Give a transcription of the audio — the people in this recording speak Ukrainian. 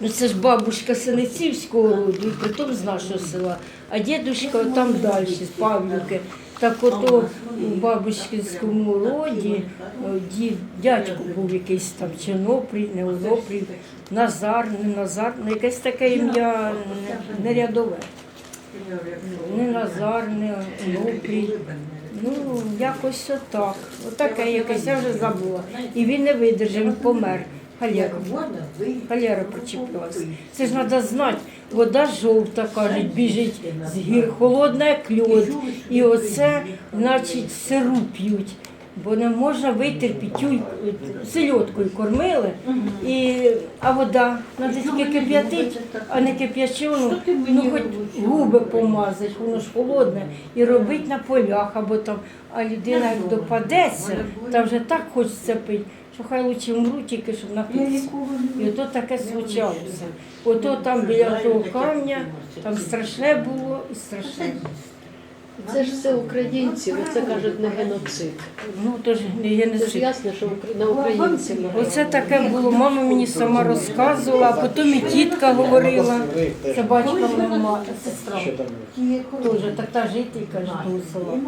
Ну це ж бабушка Синицівського роду, і притом з нашого села, а дідушка там далі, з Павлівки. Так ото у бабушкинському роді дід, дядько був якийсь там Чорнопрій, не Онопрій, Назар, не Назар, ну якесь таке ім'я не, не рядове. Не Назар, не Онопрій. Ну, якось отак. Отаке якесь, я вже забула. І він не видержав, він помер. Халєра. Холера прочепилась. Це ж треба знати. Вода жовта, кажуть, біжить з гір, холодна, як льод. І оце, значить, сиру п'ють. Бо не можна витерпіти, сельодкою кормили, і, а вода треба тільки кип'ятить, а не кип'ячену, ну хоч губи помазать, воно ж холодне, і робить на полях або там. А людина як допадеться, та вже так хочеться пити, що хай лучше вмру, тільки щоб напитися. І ото таке случалося. Ото там біля того камня, там страшне було і страшне. Це ж все українці, це кажуть не геноцид. Ну то ж не Це ж знаю. ясно, що ukr- на українців. Оце таке було. Мама мені сама розказувала, а потім і тітка говорила. Це батька моя сестра. Теж так та жителька ж того села.